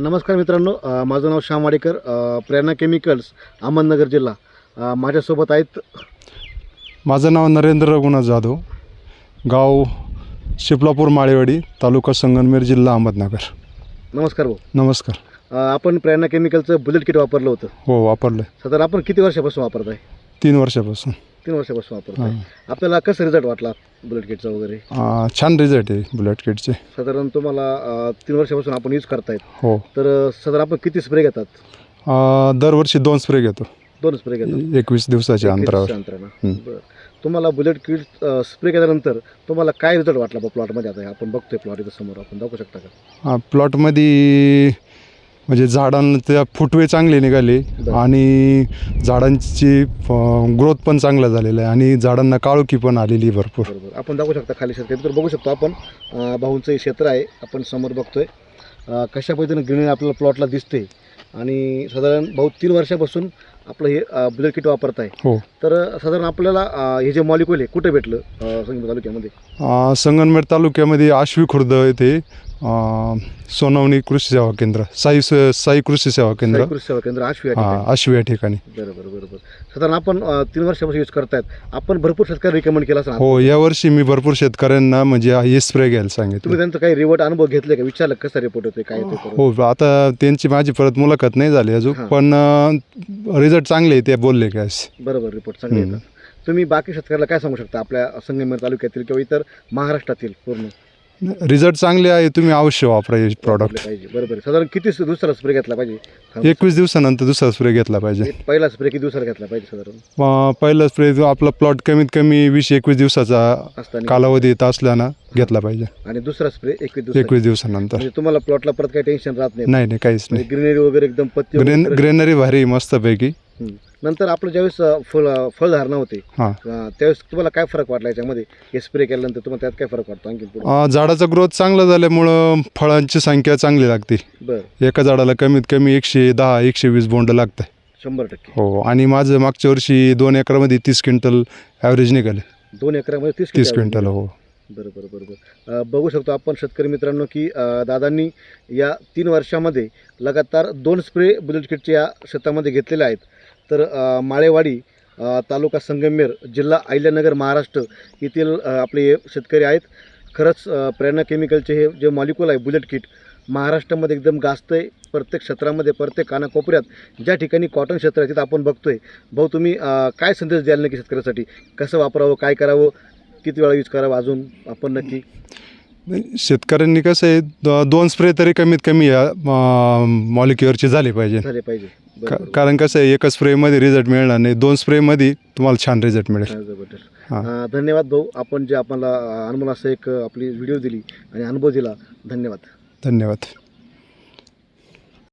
नमस्कार मित्रांनो. माझं नाव श्याम वाडेकर. प्रेरणा केमिकल्स अहमदनगर जिल्हा. माझ्यासोबत आहेत माझं नाव नरेंद्र रघुनाथ जाधव. गाव शिपलापूर माळेवाडी तालुका संगमनेर जिल्हा अहमदनगर. नमस्कार भाऊ. नमस्कार. आपण प्रेरणा केमिकलचं बुलेट किट वापरलं होतं. हो वापरलं साधारण आपण किती वर्षापासून वापरत आहे तीन वर्षापासून. तीन वर्षापासून वापरत आपल्याला कसं रिझल्ट वाटला बुलेट किटचा वगैरे? अं, छान रिझल्ट आहे बुलेट किटचे साधारण तुम्हाला अ, तीन वर्षापासून आपण यूज करतायत. हो. तर अ, साधारण आपण किती स्प्रे घेतात? अं, दरवर्षी दोन स्प्रे घेतो. दोन स्प्रे घेतात. एकवीस दिवसाच्या अंतरावर. अंतरानं हं. बरं. तुम्हाला बुलेट किट स्प्रे केल्यानंतर तुम्हाला काय रिझल्ट वाटला प्लॉटमध्ये आता आपण बघतोय प्लॉट इथं समोर. आपण दाखवू शकता का? प्लॉटमध्ये म्हणजे झाडांच्या फुटवे चांगले निघाले. आणि झाडांची ग्रोथ पण चांगला झालेला आहे आणि झाडांना काळोखी पण आलेली भरपूर. आपण दाखवू शकता खाली शेतकरी. तर बघू शकतो आपण भाऊंचं हे क्षेत्र आहे आपण समोर बघतोय. कशा पद्धतीनं ग्रीनरी आपल्याला प्लॉटला दिसते आणि साधारण भाऊ तीन वर्षापासून आपलं हे बुलेट किट वापरत आहे हो. तर साधारण आपल्याला हे जे मॉलिक्युल आहे कुठे भेटलं संगीत तालुक्यामध्ये? संगमनेर तालुक्यामध्ये आश्वी खुर्द येथे सोनवणी कृषी सेवा केंद्र साई साई कृषी सेवा केंद्र कृषी सेवा केंद्र आशवी या हा ठिकाणी. आश्वी या ठिकाणी बरोबर बरोबर साधारण आपण अं, तीन वर्षापासून यूज करतायत आपण भरपूर शेतकरी रिकमेंड केला असं हो यावर्षी मी भरपूर शेतकऱ्यांना म्हणजे हे स्प्रे घ्यायला तुम्ही सांगितलं त्यांचा काही रिवर्ट अनुभव घेतले का विचारलं कसा रिपोर्ट होते काय करून? हो आता त्यांची माझी परत मुलाखत नाही झाली अजून हां. पण रिझल्ट चांगले ते बोलले काय बरोबर रिपोर्ट चांगले हम्म. येतात तुम्ही बाकी शेतकऱ्याला काय सांगू शकता आपल्या संगमेर तालुक्यातील किंवा इतर महाराष्ट्रातील पूर्ण रिझल्ट चांगले आहे तुम्ही अवश्य वापरा हे प्रॉडक्ट पाहिजे बरोबर. साधारण किती दुसरा स्प्रे घेतला पाहिजे? एकवीस दिवसानंतर दुसरा स्प्रे घेतला पाहिजे. पहिला स्प्रे किती दिवसाला घेतला पाहिजे साधारण? अ, पहिला स्प्रे जो आपला प्लॉट कमीत कमी वीस एकवीस दिवसाचा असताना. कालावधी येत असल्यानं घेतला पाहिजे. आणि दुसरा स्प्रे एकवीस दिवस एकवीस दिवसानंतर. म्हणजे तुम्हाला प्लॉटला परत काही टेन्शन राहत नाही. नाही नाही काहीच नाही. ग्रीनरी वगैरे एकदम पत्ती ग्रेन वगैरे- ग्रेनरी भारी मस्तपैकी. हम्म. नंतर आपलं ज्यावेळेस फळ फळधारणा होते हां. त्यावेळेस तुम्हाला काय फरक वाटला याच्यामध्ये? हे स्प्रे केल्यानंतर तुम्हाला त्यात काय फरक वाटतो आणखी पुढे? अं, झाडाचा ग्रोथ चांगला झाल्यामुळं फळांची संख्या चांगली लागते. बरं. एका झाडाला कमीत कमी एकशे दहा एकशे वीस बोंड लागतं शंभर टक्के. हो आणि माझं मागच्या वर्षी दोन एकरामध्ये तीस क्विंटल ॲव्हरेज निघाले. दोन एकरामध्ये तीस तीस क्विंटल क्विंटल हो. बरोबर बरोबर अ, बघू शकतो आपण शेतकरी मित्रांनो की अ, दादांनी या तीन वर्षामध्ये लगातार दोन स्प्रे बुलेट किटचे या शेतामध्ये घेतलेले आहेत. तर माळेवाडी तालुका संगमेर जिल्हा अहिल्यानगर महाराष्ट्र येथील आपले शेतकरी आहेत. खरंच प्रेरणा केमिकलचे हे जे मॉलिक्युल आहे बुलेट किट महाराष्ट्रामध्ये एकदम गाजतं आहे प्रत्येक क्षेत्रामध्ये प्रत्येक कानाकोपऱ्यात ज्या ठिकाणी कॉटन क्षेत्र आहे तिथं आपण बघतोय. भाऊ तुम्ही काय संदेश द्याल नक्की शेतकऱ्यासाठी? कसं वापरावं काय करावं? किती वेळा यूज करावं अजून? आपण नक्की शेतकऱ्यांनी कसं आहे दोन स्प्रे तरी कमीत कमी या मॉलिक्युअरचे झाले पाहिजे. झाले पाहिजे. का-. कारण कसं आहे एका स्प्रेमध्ये रिझल्ट मिळणार नाही. दोन स्प्रेमध्ये तुम्हाला छान रिझल्ट मिळेल. अं, धन्यवाद भाऊ. आपण जे आपल्याला अनुभव असं एक आपली व्हिडिओ दिली आणि अनुभव दिला. धन्यवाद. धन्यवाद.